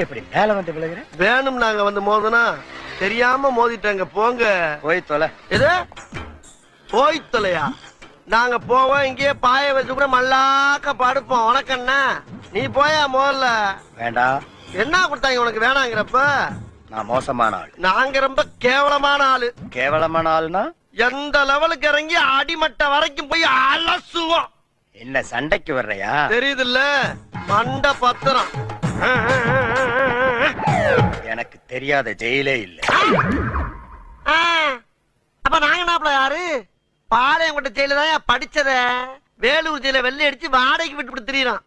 இப்ப எப்படி மேல வந்து விழுகிற வேணும் நாங்க வந்து மோதுனா தெரியாம மோதிட்டாங்க போங்க. போய் தொலை. எது? போய் தொலையா? நாங்க போவோம் இங்கேயே பாய வச்சு கூட மல்லாக்க படுப்போம். உனக்கண்ணா நீ போயா முதல்ல வேண்டாம் என்ன கொடுத்தாங்க உனக்கு வேணாங்கிறப்ப? நான் மோசமான ஆள். நாங்க ரொம்ப கேவலமான ஆளு. கேவலமான ஆள்னா? எந்த லெவலுக்கு இறங்கி அடிமட்ட வரைக்கும் போய் அலசுவோம். என்ன சண்டைக்கு வர்றையா? தெரியுதுல்ல? மண்ட பத்திரம் எனக்கு தெரியாத ஜெயிலே இல்ல. அப்ப நாங்க நாப்ல யாரு? பாளையங்கோட்டை ஜெயில தான் படிச்சத. வேலூர் ஜெயில வெள்ளை அடிச்சு வாடகைக்கு விட்டு விட்டு திரியறான்.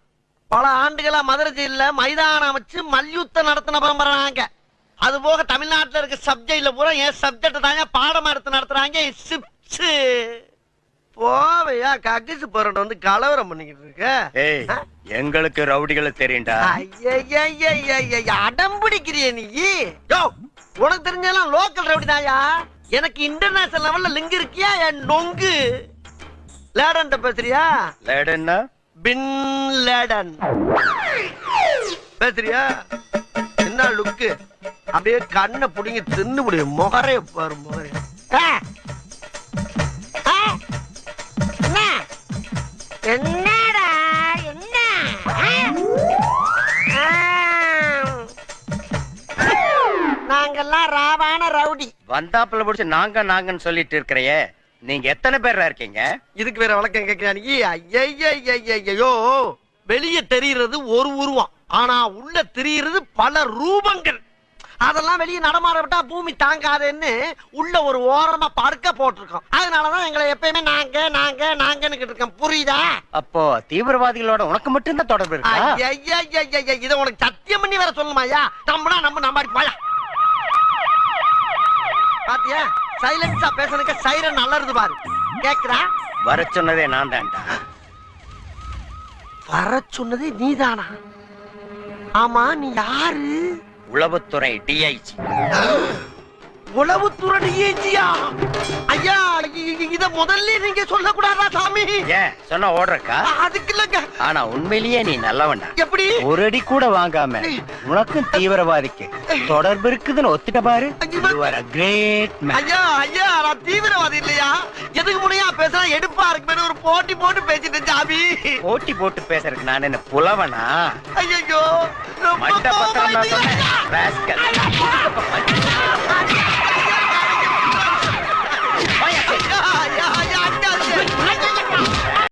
பல ஆண்டுகளா மதுரை ஜெயில மைதானம் அமைச்சு மல்யுத்தம் நடத்தின பரம்பரை நாங்க அது போக தமிழ்நாட்டுல இருக்க சப்ஜெக்ட்ல பூரா என் சப்ஜெக்ட் தாங்க பாடமா எடுத்து நடத்துறாங்க. சிப்ஸ் கக்கிசு போறட்ட வந்து கலவரம் பண்ணிக்கிட்டு இருக்க? எங்களுக்கு ரவுடிகளை தெரியும்டா. ஐயையையையைய, அடம் பிடிக்கிறிய நீ. யோ உனக்கு தெரிஞ்செல்லாம் லோக்கல் ரவுடி தாயா எனக்கு இன்டர்நேஷனல் லெவல்ல லிங்க் இருக்கியா என் நொங்கு? லேடன் பேசுறியா? லேடன்னா? பின் லேடன். பேசுறியா? என்ன லுக்கு அப்படியே கண்ணை புடிங்கி தின்னு முடியும் முகரைய பாரு முகரைய. நாங்கெல்லாம் ராவான ரவுடி வந்தாப்புல புடிச்சு நாங்க நாங்கன்னு சொல்லிட்டு இருக்கிறையே நீங்க எத்தனை பேரா இருக்கீங்க இதுக்கு வேற வழக்கம் கேட்கிறானி ஐயோ வெளியே தெரிகிறது ஒரு உருவம் ஆனா உள்ள தெரிகிறது பல ரூபங்கள் அதெல்லாம் வெளியே நடமாட விட்டா பூமி தாங்காதுன்னு உள்ள ஒரு ஓரமா படுக்க போட்டிருக்கோம் அதனாலதான் எங்களை எப்பயுமே நாங்க நாங்க நாங்கன்னு இருக்கோம் புரியுதா அப்போ தீவிரவாதிகளோட உனக்கு மட்டும்தான் தொடர்பு இருக்கா ஐயையையைய, இத உனக்கு சத்தியம் பண்ணி வேற சொல்லணுமாயா நம்பனா நம்ம நம்பாடி போயா பாத்தியா? சைலன்ஸா பேசுறதுக்கு சைரன் நல்லது பாரு. கேக்குறா வர சொன்னதே நான் தான்டா. வர சொன்னது நீதானா? ஆமா நீ யாரு? உளவுத்துறை டிஐஜி உளவுத்துறை டிஏஜியா ஐயா! முதல்ல நீங்க சொல்லக்கூடாதா சாமி? ஏன்? சொன்னா ஓடுறக்கா? அதுக்கு இல்லங்க. ஆனா உண்மையிலேயே நீ நல்லவன்டா. எப்படி? ஒரு அடி கூட வாங்காம உனக்கும் தீவிரவாதிக்கு தொடர்பு இருக்குதுன்னு ஒத்துட்ட பாரு. man. ஐயா ஐயா நான் தீவிரவாதி இல்லையா? எதுக்கு முனையா பேசுறா? எடுப்பா இருக்கு ஒரு போட்டி போட்டு பேசிட்டு சாமி. போட்டி போட்டு பேசுறதுக்கு நான் என்ன புலவனா? ஐயோ மண்ட பத்திரம்